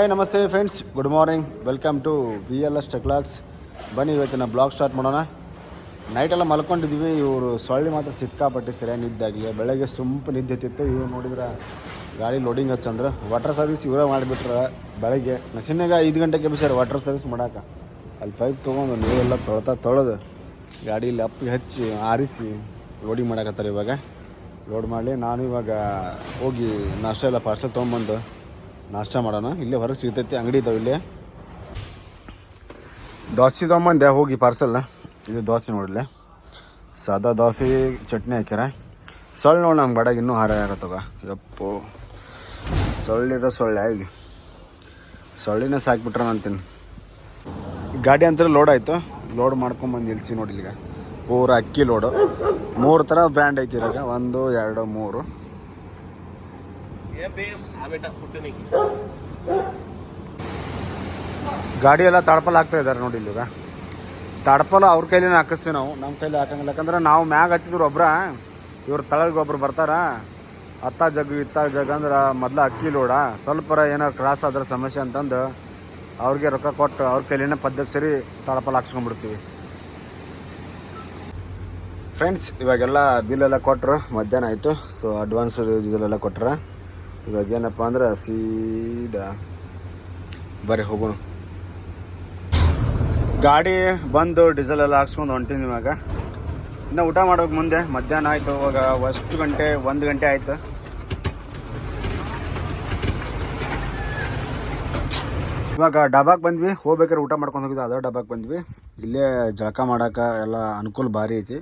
Hi ನಮಸ್ತೆ friends good morning welcome to B L S ಟೆಕ್ಲಾಕ್ಸ್ ಬನ್ನಿ ಇವತ್ತಿನ ಬ್ಲಾಗ್ ಸ್ಟಾರ್ಟ್ ಮಾಡೋಣ. ನೈಟೆಲ್ಲ ಮಲ್ಕೊಂಡಿದ್ವಿ. ಇವರು ಸೊಳ್ಳೆ ಮಾತ್ರ ಸಿಕ್ಕಾಪಟ್ಟೆ ಸರಿಯಾಗಿ ನಿದ್ದಾಗಲಿ ಬೆಳಗ್ಗೆ ಸುಂಪು ನಿದ್ದೆ ತಿತ್ತು ಇವ್ರು ನೋಡಿದ್ರೆ ಗಾಡಿ ಲೋಡಿಂಗ್ ಹಚ್ಚಂದ್ರೆ. ವಾಟರ್ ಸರ್ವಿಸ್ ಇವರೇ ಮಾಡಿಬಿಟ್ರೆ ಬೆಳಗ್ಗೆ. ನಸಿನಾಗ ಐದು ಗಂಟೆಗೆ ಎಬ್ಬಿಸ್ಯಾರ ವಾಟರ್ ಸರ್ವಿಸ್ ಮಾಡಕ್ಕೆ ಅಲ್ಲಿ ಪೈಪ್ ತೊಗೊಂಡು ನೀರೆಲ್ಲ ತೊಳ್ತಾ ತೊಳೆದು ಗಾಡೀಲಿ ಅಪ್ಪಿ ಹಚ್ಚಿ, ಆರಿಸಿ ಲೋಡಿಂಗ್ ಮಾಡಕತ್ತಾರೆ ಇವಾಗ. ಲೋಡ್ ಮಾಡಲಿ ನಾನು ಇವಾಗ ಹೋಗಿ ನಾಷ್ಟ ಎಲ್ಲ ಪಾರ್ಸಲ್ ತೊಗೊಂಬಂದು ನಾಷ್ಟ ಮಾಡೋಣ. ಇಲ್ಲೇ ಹೊರಗೆ ಸಿಗ್ತೈತಿ, ಅಂಗಡಿ ಇದಾವೆ ಇಲ್ಲೇ. ದೋಸೆ ತೊಗೊಂಬಂದೆ ಹೋಗಿ ಪಾರ್ಸಲ್ ಇದು ದೋಸೆ ನೋಡಲೆ ಸಾದಾ ದೋಸೆ, ಚಟ್ನಿ ಹಾಕ್ಯಾರ. ಸೊಳ್ಳೆ ನೋಡಿ ನಮ್ಗೆ ಬಡಾಗ ಇನ್ನೂ ಹಾರ ಆಗತ್ತವ ಯಪ್ಪು. ಸೊಳ್ಳಿರೋ ಸೊಳ್ಳೆ ಆಗಿ ಸೊಳ್ಳಿನ ಸಾಕ್ಬಿಟ್ರೆ ಅಂತೀನಿ. ಗಾಡಿ ಅಂತ ಲೋಡ್ ಆಯಿತು. ಲೋಡ್ ಮಾಡ್ಕೊಂಬಂದು ನಿಲ್ಸಿ ನೋಡಿ ಈಗ ಪೂರ ಅಕ್ಕಿ ಲೋಡು ಮೂರು ಥರ ಬ್ರ್ಯಾಂಡ್ ಐತಿ ಇವಾಗ ಒಂದು, ಎರಡು, ಮೂರು. ಗಾಡಿ ಎಲ್ಲ ತಡಪಲ್ ಹಾಕ್ತಾ ಇದ್ದಾರೆ ನೋಡಿ ಇಲ್ಲಿಗ ತಡಪಲ್ ಅವ್ರ ಕೈಲಿನ ಹಾಕಿಸ್ತೀವಿ ನಾವು ನಮ್ಮ ಕೈಲಿ ಹಾಕಂಗಿಲ್ಲ. ಯಾಕಂದ್ರೆ ನಾವು ಮ್ಯಾಗ ಹತ್ತಿದ್ರು ಒಬ್ರ, ಇವ್ರ ತಳಗೆ ಒಬ್ರು ಬರ್ತಾರ. ಅತ್ತ ಜಗ್, ಇತ್ತ ಜಗ್ ಅಂದ್ರೆ ಮೊದ್ಲು ಅಕ್ಕಿ ಲೋಡ. ಸ್ವಲ್ಪರ ಏನಾರು ಕ್ರಾಸ್ ಆದ್ರೆ ಸಮಸ್ಯೆ ಅಂತಂದು ಅವ್ರಿಗೆ ರೊಕ್ಕ ಕೊಟ್ಟು ಅವ್ರ ಕೈಲಿನ ಪದ್ಧತಿ ಸರಿ ತಾಡಪಲ್ ಹಾಕ್ಸ್ಕೊಂಡ್ಬಿಡ್ತೀವಿ. ಫ್ರೆಂಡ್ಸ್ ಇವಾಗೆಲ್ಲ ಬಿಲ್ ಎಲ್ಲ ಕೊಟ್ಟರು ಮಧ್ಯಾಹ್ನ ಆಯಿತು. ಸೊ ಅಡ್ವಾನ್ಸ್ ಇದೆಲ್ಲ ಕೊಟ್ರ. ಇವಾಗ ಏನಪ್ಪ ಅಂದ್ರೆ ಸೀದಾ ಬರೀ ಹೋಗೋಣ. ಗಾಡಿ ಬಂದು ಡೀಸೆಲ್ ಎಲ್ಲ ಹಾಕ್ಸ್ಕೊಂಡು ಹೊಂಟೀನಿ ಇವಾಗ. ಇನ್ನು ಊಟ ಮಾಡೋಕೆ ಮುಂದೆ ಮಧ್ಯಾಹ್ನ ಆಯಿತು, ಇವಾಗ ಅಷ್ಟು ಗಂಟೆ, ಒಂದು ಗಂಟೆ ಆಯಿತು. ಇವಾಗ ಡಾಬಾಗೆ ಬಂದ್ವಿ, ಹೋಗ್ಬೇಕಾದ್ರೆ ಊಟ ಮಾಡ್ಕೊಂಡು ಹೋಗಿದ್ದು ಅದೇ ಡಾಬಾಗೆ ಬಂದ್ವಿ. ಇಲ್ಲೇ ಜಳಕ ಮಾಡೋಕೆ ಎಲ್ಲ ಅನುಕೂಲ ಭಾರಿ ಐತಿ.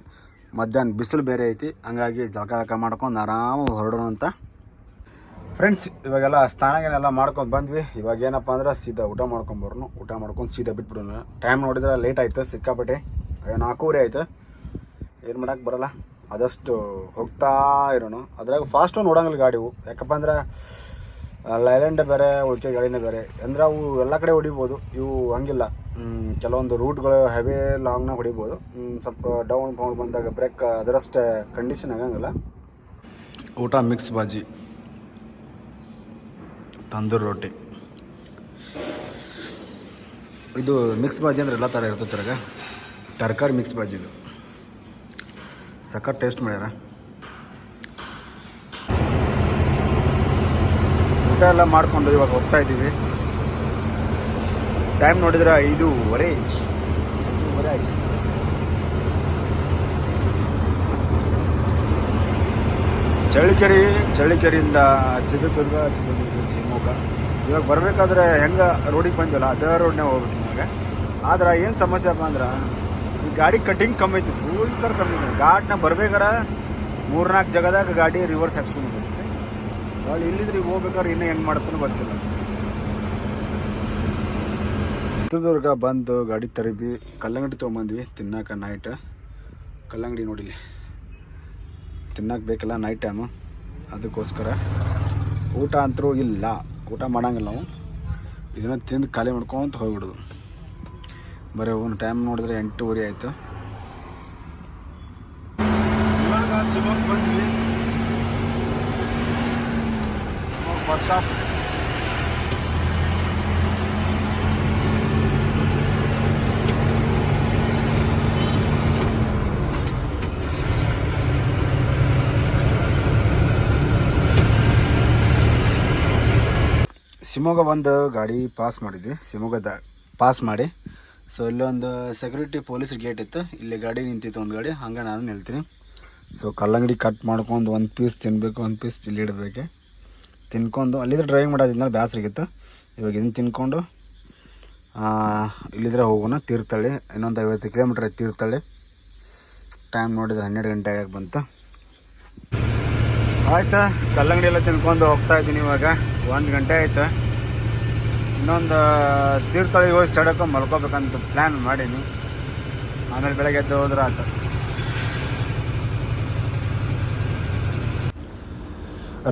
ಮಧ್ಯಾಹ್ನ ಬಿಸಿಲು ಬೇರೆ ಐತಿ, ಹಂಗಾಗಿ ಜಳಕ ಜಳಕ ಮಾಡ್ಕೊಂಡು ಆರಾಮ ಹೊರಡೋಣ ಅಂತ ಫ್ರೆಂಡ್ಸ್ ಇವಾಗೆಲ್ಲ ಸ್ನಾನಗೇನೆಲ್ಲ ಮಾಡ್ಕೊಂಡು ಬಂದ್ವಿ. ಇವಾಗ ಏನಪ್ಪ ಅಂದ್ರೆ ಸೀದಾ ಊಟ ಮಾಡ್ಕೊಂಬರೋನು ಊಟ ಮಾಡ್ಕೊಂಡು ಸೀದಾ ಬಿಟ್ಬಿಡೋಣ. ಟೈಮ್ ನೋಡಿದ್ರೆ ಲೇಟ್ ಆಯ್ತು, ಸಿಕ್ಕಾಪಟ್ಟೆ. ನಾಲ್ಕೂವರೆ ಆಯ್ತು. ಏನು ಮಾಡಕ್ಕೆ ಬರಲ್ಲ. ಆದಷ್ಟು ಹೋಗ್ತಾ ಇರೋಣ ಅದ್ರಾಗ ಫಾಸ್ಟು ನೋಡಂಗಿಲ್ಲ ಗಾಡಿವು. ಯಾಕಪ್ಪ ಅಂದ್ರೆ ಲೈಲ್ಯಾಂಡ್ ಬೇರೆ, ಉಳಿಕೆ ಗಾಡಿನೇ ಬೇರೆ. ಅಂದ್ರೆ ಅವು ಎಲ್ಲ ಕಡೆ ಹೊಡಿಬೋದು. ಇವು ಹಂಗಿಲ್ಲ. ಕೆಲವೊಂದು ರೂಟ್ಗಳು ಹೆವಿ ಲಾಂಗ್ನಾಗ ಹೊಡಿಬೋದು. ಸ್ವಲ್ಪ ಡೌನ್ ಪೌನ್ ಬಂದಾಗ ಬ್ರೇಕ್ ಅದರಷ್ಟೇ ಕಂಡೀಷನ್ ಆಗಂಗಿಲ್ಲ. ಊಟ ಮಿಕ್ಸ್ ಬಾಜಿ. ತಂದೂರಿ ರೊಟ್ಟಿ. ಇದು ಮಿಕ್ಸ್ ಬಾಜಿ ಅಂದ್ರೆ ಎಲ್ಲ ಥರ ಇರ್ತೈತೆ ಇದ್ರಾಗ ತರಕಾರಿ ಮಿಕ್ಸ್ ಬಾಜಿ ಇದು. ಸಖತ್ ಟೇಸ್ಟ್ ಮಾಡ್ಯಾರ. ಊಟ ಎಲ್ಲ ಮಾಡಿಕೊಂಡು ಇವಾಗ ಹೋಗ್ತಾ ಇದ್ದೀವಿ. ಟೈಮ್ ನೋಡಿದ್ರೆ ಐದೂವರೆ ಐದೂವರೆ ಆಯ್ತು. ಚಳ್ಳಕೆರೆ, ಚಳ್ಳಕೆರೆಯಿಂದ ಚಿತ್ರದುರ್ಗ ಚಿತ್ರದುರ್ಗ ಶಿವಮೊಗ್ಗ. ಇವಾಗ ಬರಬೇಕಾದ್ರೆ ಹೆಂಗೆ ರೋಡಿಗೆ ಬಂದಿಲ್ಲ ಅದೇ ರೋಡ್ನೇ ಹೋಗ್ಬೇಕು ಇವಾಗ. ಆದ್ರೆ ಏನು ಸಮಸ್ಯೆ ಅಪ್ಪ ಅಂದ್ರೆ, ಈ ಗಾಡಿ ಕಟ್ಟಿಂಗ್ ಕಮ್ಮಿ ಐತಿ ಫುಲ್ ಥರ ಕಮ್ಮಿ ಘಾಟ್ನ ಬರ್ಬೇಕಾರೆ ಮೂರ್ನಾಲ್ಕು ಜಾಗದಾಗ ಗಾಡಿ ರಿವರ್ಸ್ ಹಾಕ್ಸ್ಕೊಂಡು ಹೋಗುತ್ತೆ ಅಲ್ಲಿ ಇಲ್ಲಿದ್ರೆ ಈಗ ಹೋಗ್ಬೇಕಾದ್ರೆ ಇನ್ನೂ ಹೆಂಗೆ ಮಾಡ್ತಾನೋ ಗೊತ್ತಿಲ್ಲ. ಚಿತ್ರದುರ್ಗ ಬಂದು ಗಾಡಿ ತರಿದ್ವಿ ಕಲ್ಲಂಗಡಿ ತೊಗೊಂಬಂದ್ವಿ, ತಿನ್ನಕ ನೈಟ್ ಕಲ್ಲಂಗಡಿ ನೋಡಿಲಿ ತಿನ್ನಕ್ಕೆ ಬೇಕಲ್ಲ ನೈಟ್ ಟೈಮು ಅದಕ್ಕೋಸ್ಕರ ಊಟ ಅಂತರೂ ಇಲ್ಲ. ಊಟ ಮಾಡೋಂಗಿಲ್ಲ ನಾವು ಇದನ್ನ ತಿಂದು ಖಾಲಿ ಮಾಡ್ಕೊಂತ ಹೋಗ್ಬಿಡೋದು. ಬರೀ ಒಂದು ಟೈಮ್ ನೋಡಿದ್ರೆ ಎಂಟೂವರೆ ಆಯಿತು. ಬಸ್ ಸ್ಟಾಪ್ ಶಿವಮೊಗ್ಗ ಒಂದು ಗಾಡಿ ಪಾಸ್ ಮಾಡಿದ್ವಿ. ಶಿವಮೊಗ್ಗದ ಪಾಸ್ ಮಾಡಿ. ಸೊ ಇಲ್ಲೊಂದು ಸೆಕ್ಯೂರಿಟಿ ಪೊಲೀಸ್ ಗೇಟ್ ಇತ್ತು. ಇಲ್ಲಿ ಗಾಡಿ ನಿಂತಿತ್ತು ಒಂದು ಗಾಡಿ. ಹಂಗೆ ನಾನು ನಿಲ್ತೀನಿ. ಸೊ ಕಲ್ಲಂಗಡಿ ಕಟ್ ಮಾಡ್ಕೊಂಡು ಒಂದು ಪೀಸ್ ತಿನ್ನಬೇಕು ಒಂದು ಪೀಸ್ ಇಲ್ಲಿ ಇಡಬೇಕು. ತಿನ್ಕೊಂಡು, ಅಲ್ಲಿದ್ರೆ ಡ್ರೈವಿಂಗ್ ಮಾಡೋದ್ರಿಂದ ಬೇಸರಿಗಿತ್ತು ಇವಾಗ ಇದನ್ನು ತಿನ್ಕೊಂಡು ಇಲ್ಲಿದ್ರೆ ಹೋಗೋಣ, ತೀರ್ಥಹಳ್ಳಿ. ಇನ್ನೊಂದು ಐವತ್ತು ಕಿಲೋಮೀಟ್ರ್ ಐತೆ ತೀರ್ಥಹಳ್ಳಿ. ಟೈಮ್ ನೋಡಿದ್ರೆ ಹನ್ನೆರಡು ಗಂಟೆ ಆಗಿ ಬಂತು. ಆಯ್ತಾ, ಕಲ್ಲಂಗಡಿ ಎಲ್ಲ ತಿನ್ಕೊಂಡು ಹೋಗ್ತಾ ಇದ್ದೀನಿ ಇವಾಗ. ಒಂದು ಗಂಟೆ ಆಯ್ತು. ಇನ್ನೊಂದು ತೀರ್ಥಳಿಗೆ ಹೋಗಿ ಸಡಕ್ಕೆ ಮಲ್ಕೋಬೇಕಂತ ಪ್ಲ್ಯಾನ್ ಮಾಡೀನಿ. ಆಮೇಲೆ ಬೆಳಗ್ಗೆ ಎದ್ದು ಹೋದ್ರೆ ಆಯ್ತು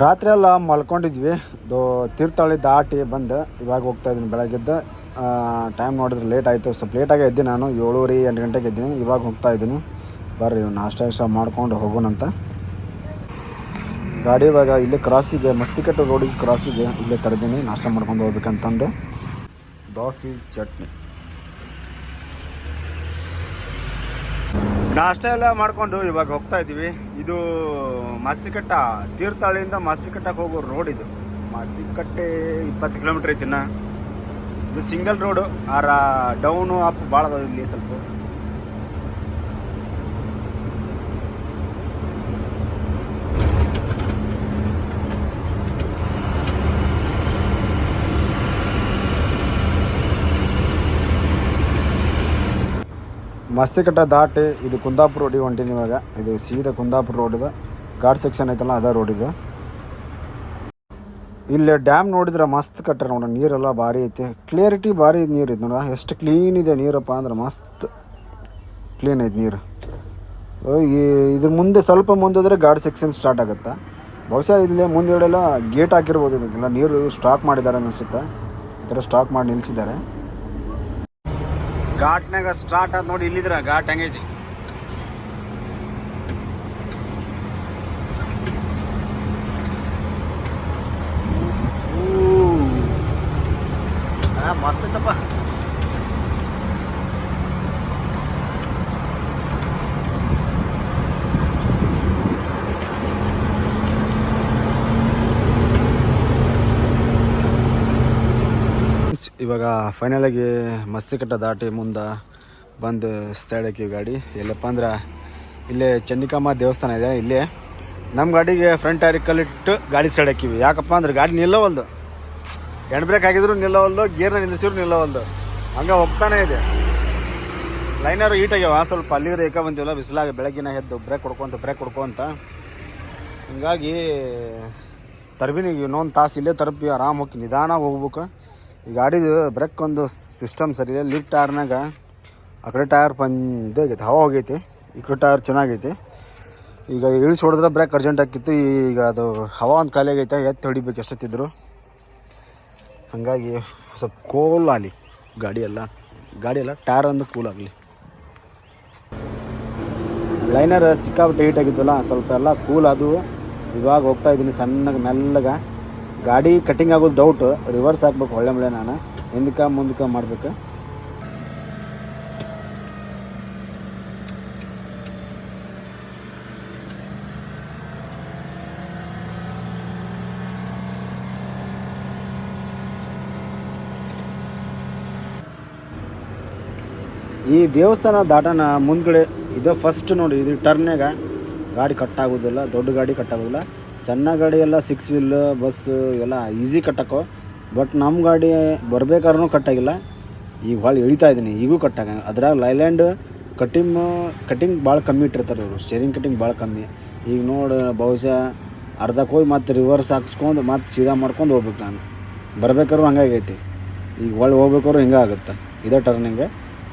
ರಾತ್ರಿ ಎಲ್ಲ ಮಲ್ಕೊಂಡಿದ್ವಿ. ದೋ ತೀರ್ಥಹಳ್ಳಿ ದಾಟಿ ಬಂದು ಇವಾಗ ಹೋಗ್ತಾ ಇದ್ದೀನಿ ಬೆಳಗ್ಗೆದ್ದು ಟೈಮ್ ನೋಡಿದ್ರೆ ಲೇಟ್ ಆಯಿತು. ಸ್ವಲ್ಪ ಲೇಟಾಗಿ ಎದ್ದೆ ನಾನು. ಏಳುವರೆ ಎಂಟು ಗಂಟೆಗೆ ಇದ್ದೀನಿ ಇವಾಗ ಹೋಗ್ತಾ ಇದ್ದೀನಿ. ಬರ್ರಿ ನಾಷ್ಟ ಇಷ್ಟ ಮಾಡ್ಕೊಂಡು ಹೋಗೋಣಂತ. ಗಾಡಿ ಇವಾಗ ಇಲ್ಲೇ ಕ್ರಾಸಿಗೆ ಮಸ್ತಿಕಟ್ಟು ರೋಡಿಗೆ ಕ್ರಾಸಿಗೆ ಇಲ್ಲೇ ತರಬೇನಿ ನಾಷ್ಟ ಮಾಡ್ಕೊಂಡು ಹೋಗ್ಬೇಕಂತಂದು. ದೋಸೆ, ಚಟ್ನಿ. ನಾಷ್ಟ ಎಲ್ಲ ಮಾಡ್ಕೊಂಡು ಇವಾಗ ಹೋಗ್ತಾ ಇದ್ದೀವಿ. ಇದು ಮಸ್ತಿಕಟ್ಟ, ತೀರ್ಥಹಳ್ಳಿಯಿಂದ ಮಸ್ತಿಕಟ್ಟಕ್ಕೆ ಹೋಗೋ ರೋಡ್ ಇದು. ಮಸ್ತಿಕಟ್ಟೆ ಇಪ್ಪತ್ತು ಕಿಲೋಮೀಟ್ರ್ ಐತಿನ್ನ ಇದು ಸಿಂಗಲ್ ರೋಡು ಆರ ಡೌನು ಅಪ್ ಭಾಳ ಇಲ್ಲಿ ಸ್ವಲ್ಪ. ಮಸ್ತಿಕಟ್ಟ ದಾಟಿ ಇದು ಕುಂದಾಪುರ ರೋಡಿಗೆ ಹೊಂಟೀನಿ ಇವಾಗ. ಇದು ಸೀದಾ ಕುಂದಾಪುರ ರೋಡ್ ಇದು. ಘಾಟ್ ಸೆಕ್ಷನ್ ಐತಲ್ಲ, ಅದ ರೋಡ್ ಇದು. ಇಲ್ಲಿ ಡ್ಯಾಮ್ ನೋಡಿದ್ರೆ ಮಸ್ತ್ ಕಟ್ಟಾರ ನೋಡ, ನೀರೆಲ್ಲ ಭಾರಿ ಐತಿ. ಕ್ಲಿಯರಿಟಿ ಭಾರಿ ನೀರು ಐತೆ ನೋಡ, ಎಷ್ಟು ಕ್ಲೀನ್ ಇದೆ ನೀರಪ್ಪ ಅಂದ್ರೆ ಮಸ್ತ್ ಕ್ಲೀನ್ ಐತೆ ನೀರು. ಈ ಇದ್ರ ಮುಂದೆ ಸ್ವಲ್ಪ ಮುಂದೆ ಹೋದ್ರೆ ಗಾಡ್ ಸೆಕ್ಷನ್ ಸ್ಟಾರ್ಟ್ ಆಗುತ್ತೆ. ಬಹುಶಃ ಇಲ್ಲಿ ಮುಂದೆಡೆಲ್ಲ ಗೇಟ್ ಹಾಕಿರ್ಬೋದು ಇದಕ್ಕೆಲ್ಲ. ನೀರು ಸ್ಟಾಕ್ ಮಾಡಿದ್ದಾರೆ ಅನಿಸುತ್ತೆ ಈ ಥರ ಸ್ಟಾಕ್ ಮಾಡಿ ನಿಲ್ಲಿಸಿದ್ದಾರೆ ಘಾಟ್ನಾಗ ಸ್ಟಾರ್ಟ್ ಆದ್ ನೋಡಿ ಇಲ್ಲಿದ್ರ ಘಾಟ್ ಹೆಂಗೈತಿ. ಮಸ್ತ್ ಐತಪ್ಪ. ಇವಾಗ ಫೈನಲಾಗಿ ಮಸ್ತಿಕಟ್ಟ ದಾಟಿ ಮುಂದೆ ಬಂದು ಹಾಕಿವಿ ಗಾಡಿ. ಎಲ್ಲಪ್ಪ ಅಂದ್ರೆ, ಇಲ್ಲೇ ಚಂಡಿಕಾಂಬ ದೇವಸ್ಥಾನ ಇದೆ, ಇಲ್ಲೇ. ನಮ್ಮ ಗಾಡಿಗೆ ಫ್ರಂಟ್ ಟೈರ್ ಕಲ್ಲಿಟ್ಟು ಗಾಡಿ ಸೈಡ್ ಹಾಕಿವಿ ಯಾಕಪ್ಪ ಅಂದ್ರೆ ಗಾಡಿ ನಿಲ್ಲವಲ್ದು. ಎಂಡ್ ಬ್ರೇಕ್ ಹಾಕಿದ್ರು ನಿಲ್ಲವಲ್ದು ಗೇರ್ನ ನಿಲ್ಲಿಸಿದ್ರು ನಿಲ್ಲವಲ್ದು. ಹಂಗ ಹೋಗ್ತಾನೆ ಇದೆ. ಲೈನರು ಈಟ್ ಆಗ್ಯಾವ? ಸ್ವಲ್ಪ ಅಲ್ಲಿ ಏಕ ಬಂದಿವಲ್ಲ, ಬಿಸಿಲಾಗ ಬೆಳಗ್ಗಿನ ಎದ್ದು ಬ್ರೇಕ್ ಕೊಡ್ಕೊಂತ ಬ್ರೇಕ್ ಕೊಡ್ಕೊಂತ. ಹಿಂಗಾಗಿ ತರ್ಬಿನಿಗೆ ಇನ್ನೊಂದು ತಾಸು ಇಲ್ಲೇ ತರ್ಬಿ ಆರಾಮ್ ಹೋಗಿ ನಿಧಾನ ಹೋಗ್ಬೇಕು. ಈ ಗಾಡಿದು ಬ್ರೇಕ್ ಒಂದು ಸಿಸ್ಟಮ್ ಸರಿ ಇಲ್ಲ. ಲಿಫ್ಟ್ ಟೈರ್ನಾಗ ಆ ಕಡೆ ಟೈರ್ ಪಂದ ಆಗೈತೆ, ಹವಾ ಹೋಗೈತಿ. ಈ ಕಡೆ ಟೈರ್ ಚೆನ್ನಾಗೈತಿ. ಈಗ ಇಳಿಸಿ ಹೊಡೆದ್ರೆ ಬ್ರೇಕ್ ಅರ್ಜೆಂಟ್ ಆಗಿತ್ತು ಈಗ ಅದು ಹವಾ ಒಂದು ಖಾಲಿ ಆಗೈತೆ, ಎತ್ತಿ ಹೊಡಿಬೇಕು ಎಷ್ಟೊತ್ತಿದ್ರು. ಹಾಗಾಗಿ ಸ್ವಲ್ಪ ಕೂಲ್ ಆಗಲಿ ಗಾಡಿಯೆಲ್ಲ ಗಾಡಿಯೆಲ್ಲ ಗಾಡಿ ಟೈರ್ ಒಂದು ಕೂಲ್ ಆಗಲಿ. ಲೈನರ್ ಸಿಕ್ಕಾಬಿಟ್ಟು ಹೀಟ್ ಆಗಿತ್ತಲ್ಲ, ಸ್ವಲ್ಪ ಎಲ್ಲ ಕೂಲ್ ಅದು ಇವಾಗ ಹೋಗ್ತಾ ಇದ್ದೀನಿ ಸಣ್ಣಗೆ, ಮೆಲ್ಲಗೆ. ಗಾಡಿ ಕಟ್ಟಿಂಗ್ ಆಗೋದು ಡೌಟ್ ರಿವರ್ಸ್ ಹಾಕ್ಬೇಕು, ಒಳ್ಳೆ ಮಳೆ ನಾನು. ಹಿಂದಕ್ಕೆ ಮುಂದಕ್ಕೆ ಮಾಡ್ಬೇಕು. ಈ ದೇವಸ್ಥಾನ ದಾಟನ ಮುಂದ್ಗಡೆ ಇದು ಫಸ್ಟ್ ನೋಡಿ, ಇದು ಟರ್ನ್ಯಾಗ ಗಾಡಿ ಕಟ್ಟಾಗೋದಿಲ್ಲ ದೊಡ್ಡ ಗಾಡಿ ಕಟ್ ಆಗೋದಿಲ್ಲ. ಸಣ್ಣ ಗಾಡಿ ಎಲ್ಲ ಸಿಕ್ಸ್ ವೀಲ್ ಬಸ್ ಎಲ್ಲ ಈಸಿ ಕಟ್ಟಕ್ಕೋ ಬಟ್ ನಮ್ಮ ಗಾಡಿ ಬರ್ಬೇಕಾದ್ರೂ ಕಟ್ಟಾಗಿಲ್ಲ. ಈಗ ಭಾಳ ಇಳಿತಾ ಇದ್ದೀನಿ ಈಗೂ ಕಟ್ಟಾಗ. ಅದ್ರಾಗ ಲೈಲ್ಯಾಂಡ್ ಕಟಿಂಗ್ ಕಟಿಂಗ್ ಭಾಳ ಕಮ್ಮಿ ಇಟ್ಟಿರ್ತಾರೆ ಇವರು. ಸ್ಟೇರಿಂಗ್ ಕಟಿಂಗ್ ಭಾಳ ಕಮ್ಮಿ. ಈಗ ನೋಡಿ, ಬಹುಶಃ ಅರ್ಧಕ್ಕೆ ಹೋಗಿ ಮತ್ತು ರಿವರ್ಸ್ ಹಾಕ್ಸ್ಕೊಂಡು ಮತ್ತೆ ಸೀದಾ ಮಾಡ್ಕೊಂಡು ಹೋಗ್ಬೇಕು ನಾನು. ಬರ್ಬೇಕಾದ್ರೂ ಹಂಗಾಗೈತಿ ಈಗ ಒಳ್ಳೆ ಹೋಗ್ಬೇಕಾದ್ರು ಹಿಂಗೆ ಆಗುತ್ತೆ. ಇದೇ ಟರ್ನಿಂಗ್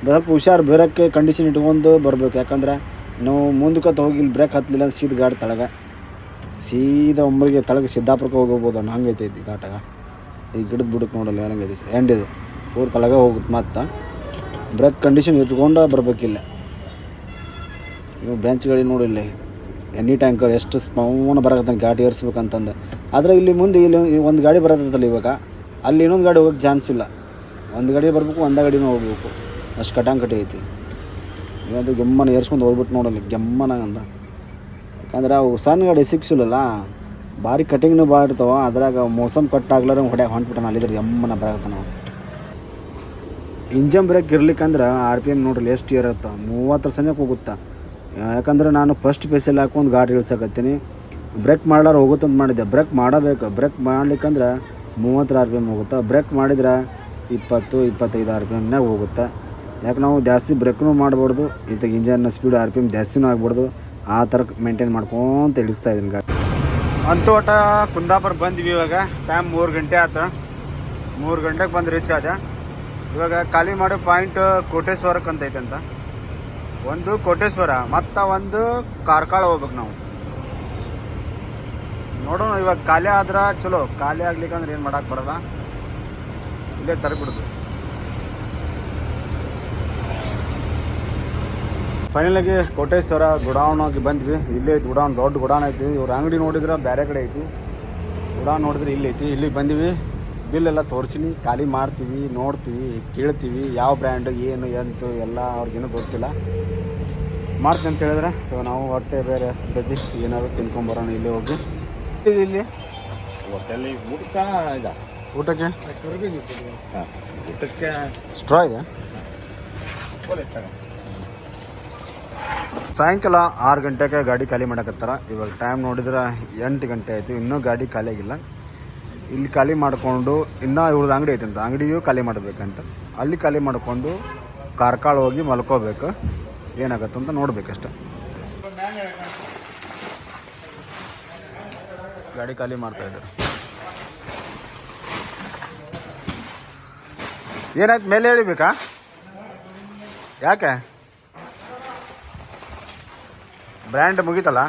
ಸ್ವಲ್ಪ ಹುಷಾರು ಬ್ರೇಕ್ ಕಂಡೀಷನ್ ಇಟ್ಕೊಂಡು ಬರ್ಬೇಕು. ಯಾಕಂದ್ರೆ ನಾವು ಮುಂದಕ್ಕೆ ಹೋಗಿ ಬ್ರೇಕ್ ಹತ್ತಲಿಲ್ಲ ಸೀದಾ ಗಾಡಿ ತಳಗ. ಸೀದಾ ಒಮ್ಮರಿಗೆ ತಳಗೆ ಸಿದ್ದಾಪುರಕ್ಕೆ ಹೋಗ್ಬೋದು ಅನ್ನೋ ಹಂಗೈತೆ ಐತಿ ಘಾಟಾಗ ಈ ಗಿಡದ ಬುಡಕ್ಕೆ ನೋಡಲ್ಲ ಏನಂಗೈತಿ ಎಂಡ್ ಇದು ಪೂರ್ ತಳಗೆ ಹೋಗುತ್ತೆ ಮತ್ತೆ ಬ್ರೇಕ್ ಕಂಡೀಷನ್ ಇಟ್ಕೊಂಡು ಬರಬೇಕಿಲ್ಲ. ಇವು ಗಾಡಿ ನೋಡಿಲ್ಲ ಎನಿ ಟ್ಯಾಂಕರ್ ಎಷ್ಟು ಸ್ಪೌನ ಬರಕತ್ತಾನೆ ಗಾಡಿ ಏರಿಸ್ಬೇಕಂತಂದು. ಆದರೆ ಇಲ್ಲಿ ಮುಂದೆ ಇಲ್ಲಿ ಒಂದು ಗಾಡಿ ಬರತ್ತಲ್ಲ ಇವಾಗ. ಅಲ್ಲಿ ಇನ್ನೊಂದು ಗಾಡಿ ಹೋಗೋಕ್ಕೆ ಚಾನ್ಸ್ ಇಲ್ಲ. ಒಂದು ಗಾಡಿ ಬರಬೇಕು, ಒಂದೇ ಗಾಡಿನೂ ಹೋಗ್ಬೇಕು. ಅಷ್ಟು ಕಟಾಂಕಟಿ ಐತಿ. ಇವತ್ತು ಗೆಮ್ಮನ ಏರ್ಸ್ಕೊಂಡು ಹೋಗ್ಬಿಟ್ಟು ನೋಡಲ್ಲ. ಗೆಮ್ಮನ ಅಂದ. ಯಾಕಂದ್ರೆ ಅವು ಸಣ್ಣ ಗಾಡಿ ಸಿಕ್ಸಿಲ್ಲಲ್ಲ ಭಾರಿ ಕಟಿಂಗ್ನು ಭಾಳ ಇರ್ತಾವ, ಅದ್ರಾಗ ಮೋಸಮ್ ಕಟ್ ಆಗ್ಲಾರ ಹೊಡ್ಯಾಗ ಹೊಂಟ್ಬಿಟ್ಟಾನ ಅಲ್ಲಿದ್ರೆ ಎಮ್ಮನ ಬರಕತ್ತಾನ ನಾವು ಇಂಜನ್ ಬ್ರೇಕ್ ಇರ್ಲಿಕ್ಕಂದ್ರೆ ಆರ್ ಪಿ ಎಂ ನೋಡ್ರಿ ಎಷ್ಟು ಇರುತ್ತೆ ಮೂವತ್ತರ ಸನಿಯಕ್ಕೆ ಹೋಗುತ್ತಾ. ಯಾಕಂದ್ರೆ ನಾನು ಫಸ್ಟ್ ಪೇಸಲ್ಲಿ ಹಾಕೊಂಡು ಗಾಡಿ ಇಳಿಸಕತ್ತೀನಿ. ಬ್ರೇಕ್ ಮಾಡ್ಲಾರ ಹೋಗುತ್ತಂತ ಮಾಡಿದ್ದೆ ಬ್ರೇಕ್ ಮಾಡಬೇಕು ಬ್ರೇಕ್ ಮಾಡ್ಲಿಕ್ಕಂದ್ರೆ ಮೂವತ್ತರ ಆರ್ ಪಿ ಎಂ ಹೋಗುತ್ತೆ ಬ್ರೇಕ್ ಮಾಡಿದ್ರೆ ಇಪ್ಪತ್ತು, ಇಪ್ಪತ್ತೈದು ಆರ್ ಪಿ ಎಮ್ನಾಗ ಹೋಗುತ್ತೆ. ಯಾಕೆ ನಾವು ಜಾಸ್ತಿ ಬ್ರೇಕ್ನು ಮಾಡ್ಬಾರ್ದು ಇತ್ತಾಗ ಇಂಜನ್ನ ಸ್ಪೀಡ್ ಆರ್ ಪಿ ಎಂ ಜಾಸ್ತಿನೂ ಆಗ್ಬಾರ್ದು. ಆ ಥರ ಮೇಂಟೈನ್ ಮಾಡ್ಕೊಂತ ಇಳಿಸ್ತಾ ಇದ್ದೀನಿ ಗಾಡಿ ಅಂತೂ ಕುಂದಾಪುರ ಬಂದ್ವಿ ಇವಾಗ. ಟೈಮ್ ಮೂರು ಗಂಟೆ ಆತ. ಮೂರು ಗಂಟೆಗೆ ಬಂದು ರೀಚ್ ಆದ. ಇವಾಗ ಖಾಲಿ ಮಾಡೋ ಪಾಯಿಂಟ್ ಕೋಟೇಶ್ವರಕ್ಕೆ ಅಂತ ಐತೆ ಅಂತ. ಒಂದು ಕೋಟೇಶ್ವರ, ಮತ್ತು ಒಂದು ಕಾರ್ಕಳ ಹೋಗ್ಬೇಕು ನಾವು. ನೋಡೋಣ ಇವಾಗ ಖಾಲಿ ಆದ್ರೆ ಚಲೋ. ಖಾಲಿ ಆಗ್ಲಿಕ್ಕಂದ್ರೆ ಏನು ಮಾಡೋಕೆ ಬರಲ್ಲ. ಇಲ್ಲೇ ತರಬಿಡುದು. ಫೈನಲ್ ಆಗಿ ಕೋಟೇಶ್ವರ ಆಗಿ ಬಂದ್ವಿ. ಇಲ್ಲೇ ಐತಿ ಗುಡಾವಣ್ ದೊಡ್ಡ ಗುಡಾನ್ ಐತಿ. ಇವ್ರ ಅಂಗಡಿ ನೋಡಿದ್ರೆ ಬೇರೆ ಕಡೆ ಐತಿ. ಗುಡಾನ್ ನೋಡಿದ್ರೆ ಇಲ್ಲಿ ಐತಿ. ಇಲ್ಲಿಗೆ ಬಂದ್ವಿ. ಬಿಲ್ ಎಲ್ಲ ತೋರಿಸಿನಿ. ಖಾಲಿ ಮಾಡ್ತೀವಿ ನೋಡ್ತೀವಿ ಕೇಳ್ತೀವಿ ಯಾವ ಬ್ರ್ಯಾಂಡ್ ಏನು ಎಂತು ಎಲ್ಲ ಅವ್ರಿಗೇನು ಗೊತ್ತಿಲ್ಲ. ಮಾಡ್ತೀನಿ ಅಂತ ಹೇಳಿದ್ರೆ ಸೊ ನಾವು ಹೊಟ್ಟೆ ಬೇರೆ ಹಸ್ತಿರ್ತೈತಿ. ಏನಾದ್ರು ತಿನ್ಕೊಂಬರೋಣ ಇಲ್ಲಿ ಹೋಗಿ. ಇಲ್ಲಿ ಹೋಟೆಲ್ ಊಟ ಇದ. ಊಟಕ್ಕೆ? ಹಾಂ ಊಟಕ್ಕೆ ಸ್ಟ್ರಾ ಇದೆ ಸಾಯಂಕಾಲ ಆರು ಗಂಟೆಗೆ ಗಾಡಿ ಖಾಲಿ ಮಾಡಕತ್ತಾರ. ಇವಾಗ ಟೈಮ್ ನೋಡಿದ್ರೆ ಎಂಟು ಗಂಟೆ ಆಯಿತು. ಇನ್ನೂ ಗಾಡಿ ಖಾಲಿ ಆಗಿಲ್ಲ. ಇಲ್ಲಿ ಖಾಲಿ ಮಾಡಿಕೊಂಡು ಇನ್ನೂ ಇವ್ರದ್ದು ಅಂಗಡಿ ಅಂತ. ಅಂಗಡಿಯೂ ಖಾಲಿ ಮಾಡಬೇಕಂತ. ಅಲ್ಲಿ ಖಾಲಿ ಮಾಡಿಕೊಂಡು ಕಾರ್ಕಾಳ ಹೋಗಿ ಮಲ್ಕೋಬೇಕು. ಏನಾಗತ್ತಂತ ನೋಡಬೇಕಷ್ಟೆ ಗಾಡಿ ಖಾಲಿ ಮಾಡ್ತಾ ಇದ್ದಾರೆ. ಏನಾಯ್ತು? ಮೇಲೆ ಹೇಳಿಬೇಕಾ ಯಾಕೆ? ಬ್ರ್ಯಾಂಡ್ ಮುಗೀತಲ್ಲ?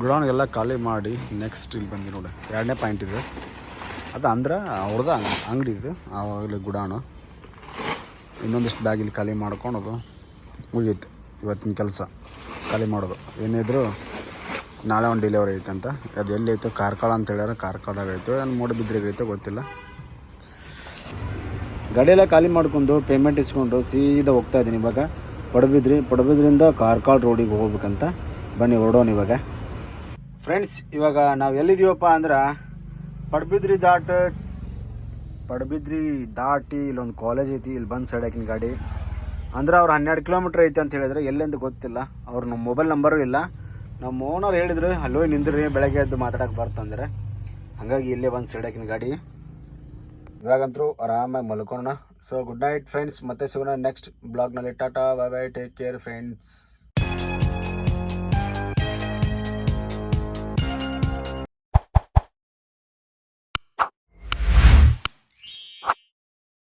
ಗುಡೌನ್ಗೆಲ್ಲ ಖಾಲಿ ಮಾಡಿ ನೆಕ್ಸ್ಟ್ ಇಲ್ಲಿ ಬಂದು ನೋಡಿ. ಎರಡನೇ ಪಾಯಿಂಟ್ ಇದೆ. ಅದು ಅಂದ್ರೆ ಅವ್ರದ್ದು ಅಂಗಡಿ ಇದು. ಆವಾಗಲೇ ಗುಡಾಣು. ಇನ್ನೊಂದಿಷ್ಟು ಬ್ಯಾಗ್ ಇಲ್ಲಿ ಖಾಲಿ ಮಾಡ್ಕೊಳೋದು ಮುಗೀತು. ಇವತ್ತಿನ ಕೆಲಸ. ಖಾಲಿ ಮಾಡೋದು. ಏನಿದ್ರು ನಾಳೆ ಒಂದು ಡೆಲಿವರಿ ಐತೆ ಅಂತ ಅದು ಎಲ್ಲಿ ಐತೆ ಕಾರ್ಕಳ ಅಂತ ಹೇಳ್ಯಾರ, ಕಾರ್ಕಳದಾಗ ಐತೋ, ಏನು ಮೂಡಬಿದ್ರಿಗೆ ಐತೋ ಗೊತ್ತಿಲ್ಲ. ಗಾಡಿಯೆಲ್ಲ ಖಾಲಿ ಮಾಡ್ಕೊಂಡು ಪೇಮೆಂಟ್ ಇಸ್ಕೊಂಡು ಸೀದಾ ಹೋಗ್ತಾ ಇದ್ದೀನಿ ಇವಾಗ. ಪಡಬಿದ್ರಿ ಪಡುಬಿದ್ರಿಂದ ಕಾರ್ಕಾಳ್ ರೋಡಿಗೆ ಹೋಗ್ಬೇಕಂತ. ಬನ್ನಿ ಹೊರಡೋಣ ಇವಾಗ. ಫ್ರೆಂಡ್ಸ್ ಇವಾಗ ನಾವು ಎಲ್ಲಿದ್ದೀವಪ್ಪ ಅಂದ್ರೆ ಪಡಬಿದ್ರಿ ದಾಟ ಪಡಬಿದ್ರಿ ದಾಟಿ ಇಲ್ಲೊಂದು ಕಾಲೇಜ್ ಐತಿ, ಇಲ್ಲಿ ಬಂದು ಸೈಡ್ ಹಾಕಿನ ಗಾಡಿ. ಅಂದ್ರೆ ಅವ್ರು ಹನ್ನೆರಡು ಕಿಲೋಮೀಟ್ರ್ ಐತೆ ಅಂತ ಹೇಳಿದ್ರೆ ಎಲ್ಲೆಂದು ಗೊತ್ತಿಲ್ಲ. ಅವ್ರ ನಮ್ಮ ಮೊಬೈಲ್ ನಂಬರು ಇಲ್ಲ. ನಮ್ಮ ಓನರ್ ಹೇಳಿದ್ರು ಅಲ್ಲೋ ನಿಂದ್ರಿ, ಬೆಳಗ್ಗೆ ಎದ್ದು ಮಾತಾಡಕ್ಕೆ ಬರ್ತಂದ್ರೆ ಹಾಗಾಗಿ ಇಲ್ಲೇ ಬಂದು ಸೈಡ್ ಹಾಕಿನ ಗಾಡಿ. ಇವಾಗಂತರೂ ಆರಾಮಾಗಿ ಮಲ್ಕೊಳ್ಳೋಣ ಸೊ ಗುಡ್ ನೈಟ್ ಫ್ರೆಂಡ್ಸ್ ಮತ್ತೆ ಸಿಗೋಣ next ಬ್ಲಾಗ್ನಲ್ಲಿ tata bye bye take care friends